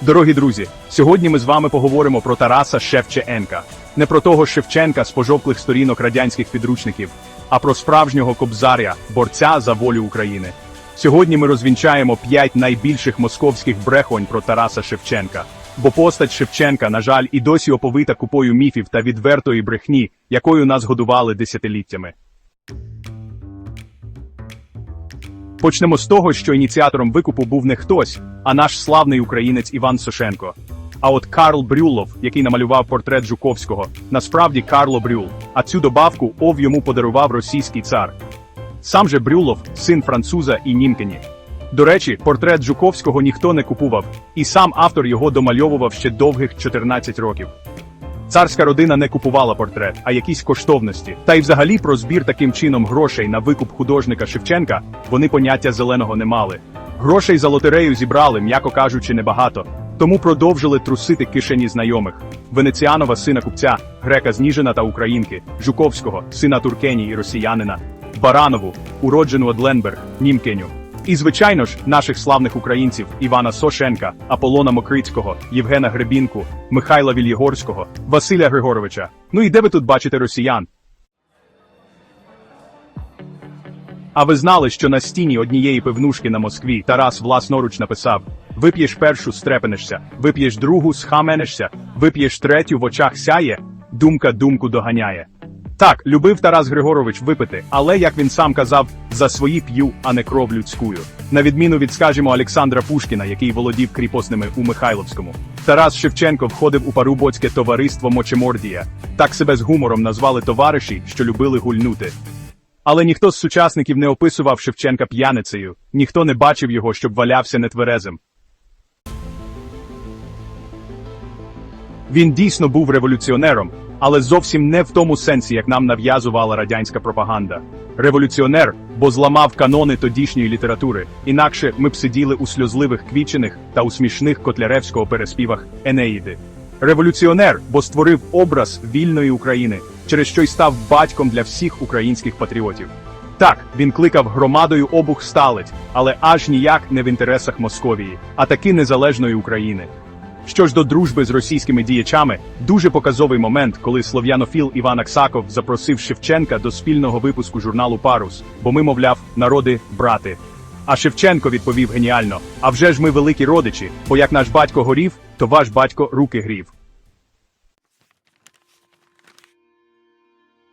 Дорогі друзі, сьогодні ми з вами поговоримо про Тараса Шевченка. Не про того Шевченка з пожовклих сторінок радянських підручників, а про справжнього кобзаря, борця за волю України. Сьогодні ми розвінчаємо п'ять найбільших московських брехонь про Тараса Шевченка. Бо постать Шевченка, на жаль, і досі оповита купою міфів та відвертої брехні, якою нас годували десятиліттями. Почнемо з того, що ініціатором викупу був не хтось, а наш славний українець Іван Сошенко. А от Карл Брюлов, який намалював портрет Жуковського, насправді Карло Брюл, а цю добавку ов йому подарував російський цар. Сам же Брюлов син француза і німкені. До речі, портрет Жуковського ніхто не купував, і сам автор його домальовував ще довгих 14 років. Царська родина не купувала портрет, а якісь коштовності. Та й взагалі про збір таким чином грошей на викуп художника Шевченка вони поняття зеленого не мали. Грошей за лотерею зібрали, м'яко кажучи, небагато. Тому продовжили трусити кишені знайомих. Венеціанова сина купця, грека з Ніжина та Українки, Жуковського, сина Туркені і росіянина, Баранову, уроджену Одленберг, Німкеню. І, звичайно ж, наших славних українців Івана Сошенка, Аполлона Мокрицького, Євгена Гребінку, Михайла Вільєгорського, Василя Григоровича. Ну і де ви тут бачите росіян? А ви знали, що на стіні однієї пивнушки на Москві Тарас власноруч написав: Вип'єш першу, стрепенешся, вип'єш другу, схаменешся, вип'єш третю, в очах сяє, думка думку доганяє. Так, любив Тарас Григорович випити, але, як він сам казав, за свої п'ю, а не кров людськую. На відміну від, скажімо, Олександра Пушкіна, який володів кріпосними у Михайловському. Тарас Шевченко входив у парубоцьке товариство Мочемордія. Так себе з гумором назвали товариші, що любили гульнути. Але ніхто з сучасників не описував Шевченка п'яницею, ніхто не бачив його, щоб валявся нетверезим. Він дійсно був революціонером, але зовсім не в тому сенсі, як нам нав'язувала радянська пропаганда. Революціонер, бо зламав канони тодішньої літератури, інакше ми б сиділи у сльозливих квічених та у смішних котляревського переспівах Енеїди. Революціонер, бо створив образ вільної України, через що й став батьком для всіх українських патріотів. Так, він кликав громадою обух сталець, але аж ніяк не в інтересах Московії, а таки незалежної України. Що ж до дружби з російськими діячами, дуже показовий момент, коли слов'янофіл Іван Аксаков запросив Шевченка до спільного випуску журналу Парус, бо ми, мовляв, народи брати. А Шевченко відповів геніально: а вже ж ми великі родичі, бо як наш батько горів, то ваш батько руки грів.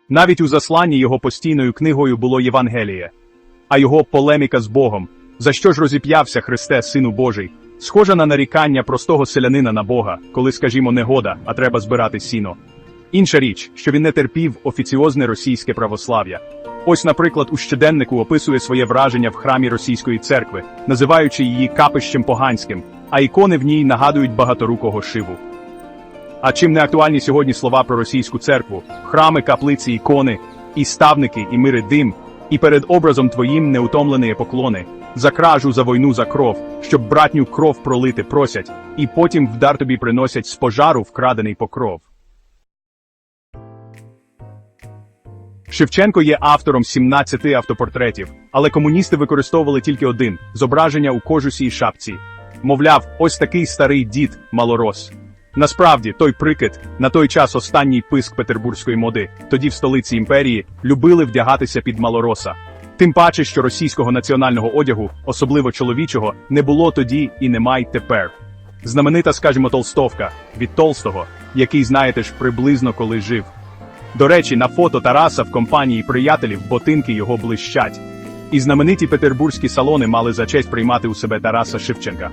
Навіть у засланні його постійною книгою було Євангеліє, а його полеміка з Богом. За що ж розіп'явся Христе, Сину Божий? Схожа на нарікання простого селянина на Бога, коли, скажімо, негода, а треба збирати сіно. Інша річ, що він не терпів офіціозне російське православ'я. Ось, наприклад, у щоденнику описує своє враження в храмі російської церкви, називаючи її капищем поганським, а ікони в ній нагадують багаторукого шиву. А чим не актуальні сьогодні слова про російську церкву, храми, каплиці, ікони, і ставники, і мири дим, і перед образом твоїм неутомлені поклони, за кражу, за війну, за кров, щоб братню кров пролити просять, і потім в дар тобі приносять з пожару вкрадений покров. Шевченко є автором 17 автопортретів, але комуністи використовували тільки один зображення у кожусі і шапці. Мовляв, ось такий старий дід, малорос. Насправді, той прикид, на той час останній писк петербурзької моди, тоді в столиці імперії, любили вдягатися під малороса. Тим паче, що російського національного одягу, особливо чоловічого, не було тоді і нема й тепер. Знаменита, скажімо, толстовка від Толстого, який знаєте ж приблизно коли жив. До речі, на фото Тараса в компанії приятелів ботинки його блищать. І знамениті петербурзькі салони мали за честь приймати у себе Тараса Шевченка.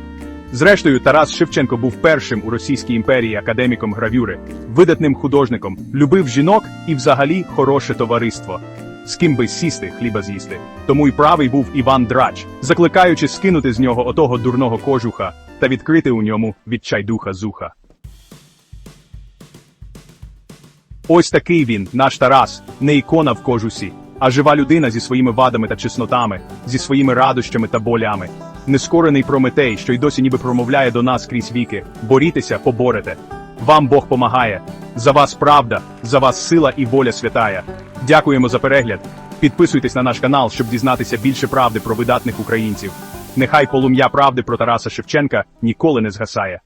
Зрештою, Тарас Шевченко був першим у Російській імперії академіком гравюри, видатним художником, любив жінок і взагалі хороше товариство. З ким би сісти, хліба з'їсти. Тому й правий був Іван Драч, закликаючи скинути з нього отого дурного кожуха та відкрити у ньому відчайдуха зуха. Ось такий він, наш Тарас, не ікона в кожусі, а жива людина зі своїми вадами та чеснотами, зі своїми радощами та болями. Нескорений Прометей, що й досі ніби промовляє до нас крізь віки. Борітеся, поборете. Вам Бог помагає. За вас правда, за вас сила і воля святая. Дякуємо за перегляд. Підписуйтесь на наш канал, щоб дізнатися більше правди про видатних українців. Нехай полум'я правди про Тараса Шевченка ніколи не згасає.